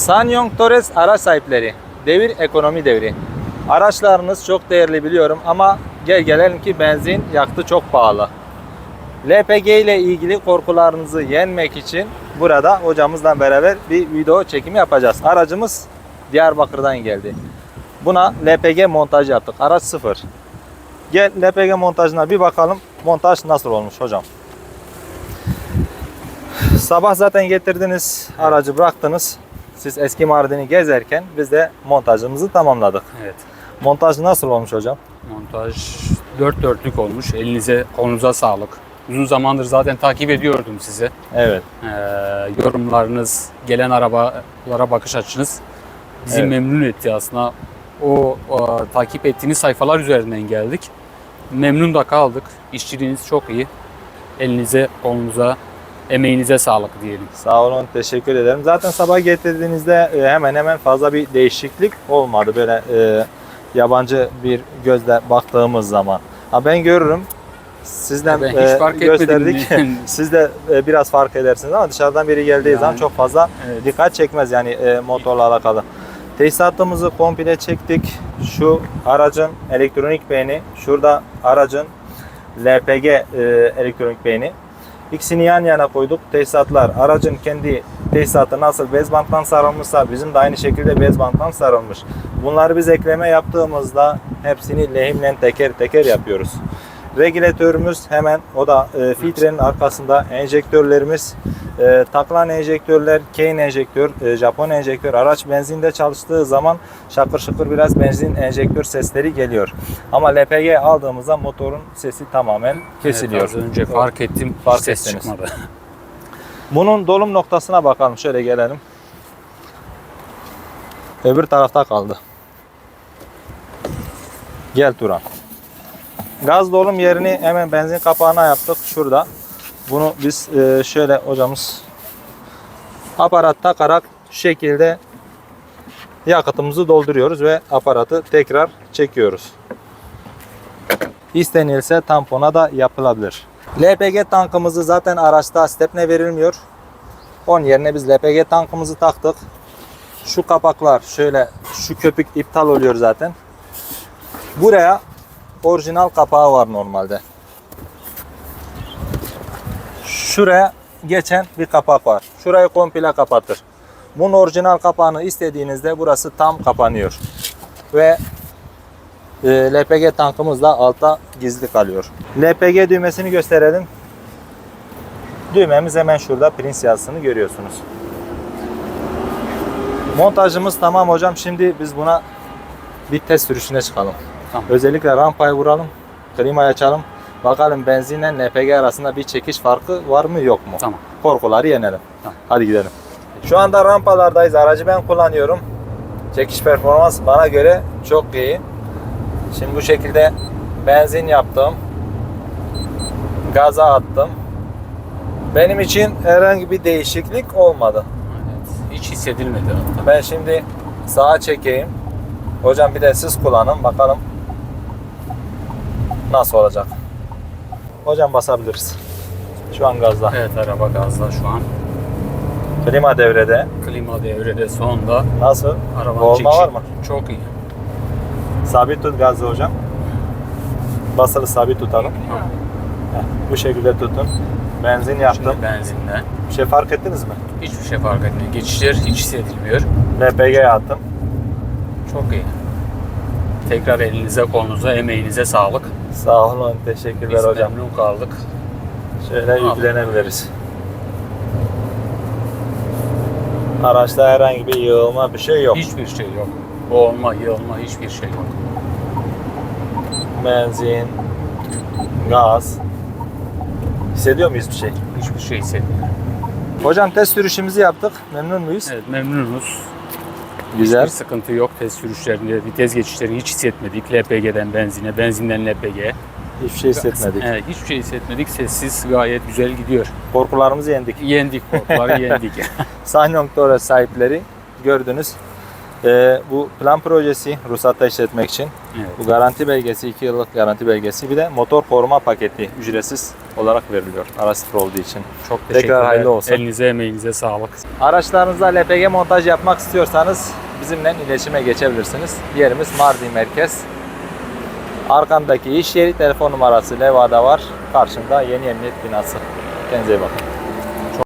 Sanyong Torres araç sahipleri. Devir ekonomi devri. Araçlarınız çok değerli biliyorum ama gel gelelim ki benzin yaktı çok pahalı. LPG ile ilgili korkularınızı yenmek için burada hocamızla beraber bir video çekimi yapacağız. Aracımız Diyarbakır'dan geldi. Buna LPG montaj yaptık. Araç sıfır. Gel LPG montajına bir bakalım. Montaj nasıl olmuş hocam? Sabah zaten getirdiniz, aracı bıraktınız. Siz eski Mardin'i gezerken biz de montajımızı tamamladık. Evet. Montaj nasıl olmuş hocam? Montaj dört dörtlük olmuş. Elinize, kolunuza sağlık. Uzun zamandır zaten takip ediyordum sizi. Evet. Ee, yorumlarınız, gelen arabalara bakış açınız bizi Evet. memnun etti aslında. O, o takip ettiğiniz sayfalar üzerinden geldik. Memnun da kaldık. İşçiliğiniz çok iyi. Elinize, kolunuza, emeğinize sağlık diyelim. Sağ olun, teşekkür ederim. Zaten sabah getirdiğinizde e, hemen hemen fazla bir değişiklik olmadı. Böyle e, yabancı bir gözle baktığımız zaman. Ha ben görürüm. Sizden Ben hiç e, fark gösterdik. Siz de e, biraz fark edersiniz ama dışarıdan biri geldiği zaman Yani, çok fazla evet. dikkat çekmez yani e, motorla alakalı. Tesisatımızı komple çektik. Şu aracın elektronik beyni, şurada aracın LPG e, elektronik beyni. İkisini yan yana koyduk. Tesisatlar aracın kendi tesisatı nasıl bez banttan sarılmışsa bizim de aynı şekilde bez banttan sarılmış. Bunları biz ekleme yaptığımızda hepsini lehimle teker teker yapıyoruz. Regülatörümüz hemen o da e, filtrenin arkasında enjektörlerimiz e, takılan enjektörler, Kane enjektör, e, Japon enjektör. Araç benzinde çalıştığı zaman şakır şakır biraz benzin enjektör sesleri geliyor. Ama LPG aldığımızda motorun sesi tamamen kesiliyor. Evet, az önce fark ettim. Fark ses ettiniz. çıkmadı. Bunun dolum noktasına bakalım. Şöyle gelelim. Öbür tarafta kaldı. Gel Turan. Gaz dolum yerini hemen benzin kapağına yaptık. Şurada. Bunu biz e, şöyle hocamız aparat takarak şu şekilde yakıtımızı dolduruyoruz ve aparatı tekrar çekiyoruz. İstenilse tampona da yapılabilir. LPG tankımızı zaten araçta stepne verilmiyor. Onun yerine biz LPG tankımızı taktık. Şu kapaklar şöyle şu köpük iptal oluyor zaten. Buraya orijinal kapağı var normalde. Şuraya geçen bir kapak var. Şurayı komple kapatır. Bunun orijinal kapağını istediğinizde burası tam kapanıyor. Ve e, LPG tankımız da altta gizli kalıyor. LPG düğmesini gösterelim. Düğmemiz hemen şurada Prince yazısını görüyorsunuz. Montajımız tamam hocam. Şimdi biz buna bir test sürüşüne çıkalım. Tamam. Özellikle rampayı vuralım. Klimayı açalım. Bakalım benzinle LPG arasında bir çekiş farkı var mı yok mu? Tamam. Korkuları yenelim. Tamam. Hadi gidelim. Şu anda rampalardayız. Aracı ben kullanıyorum. Çekiş performans bana göre çok iyi. Şimdi bu şekilde benzin yaptım. Gaza attım. Benim için herhangi bir değişiklik olmadı. Evet. Hiç hissedilmedi hatta. Ben şimdi sağa çekeyim. Hocam bir de siz kullanın bakalım nasıl olacak. Hocam basabiliriz. Şu an gazda. Evet araba gazda şu an. Klima devrede. Klima devrede sonda. Nasıl? Arabanın Boğulma çekişi var mı? Çok iyi. Sabit tut gazı hocam. Basılı sabit tutalım. Heh, Bu şekilde tutun. Benzin yaptım. Şimdi benzinle. Bir şey fark ettiniz mi? Hiçbir şey fark etmiyor. Geçişler hiç hissedilmiyor. LPG'ye attım. Çok iyi. Tekrar elinize kolunuza emeğinize sağlık. Sağ olun. Teşekkürler Biz hocam. memnun kaldık. Şöyle Al. yüklenebiliriz. Araçta herhangi bir yığılma bir şey yok. Hiçbir şey yok. Boğulma, yığılma hiçbir şey yok. Benzin, gaz. Hissediyor muyuz bir şey? Hiçbir şey hissetmiyorum. Hocam test sürüşümüzü yaptık. Memnun muyuz? Evet memnunuz. Güzel. Hiçbir sıkıntı yok. Test sürüşlerinde vites geçişlerini hiç hissetmedik. LPG'den benzine, benzinden LPG'ye. Hiçbir şey hissetmedik. Evet, hiçbir şey hissetmedik. Sessiz gayet güzel gidiyor. Korkularımızı yendik. Yendik korkuları yendik. Sanyong Torres sahipleri gördünüz. Ee, bu plan projesi ruhsatta işletmek için. Evet. Bu garanti belgesi 2 yıllık garanti belgesi bir de motor koruma paketi ücretsiz olarak veriliyor araç sıfır olduğu için. Çok Tekrar hayırlı olsun. Elinize emeğinize sağlık. Araçlarınızda LPG montaj yapmak istiyorsanız bizimle iletişime geçebilirsiniz. Yerimiz Mardin Merkez. Arkamdaki iş yeri telefon numarası levhada var. Karşımda yeni emniyet binası. Kendinize iyi bakın.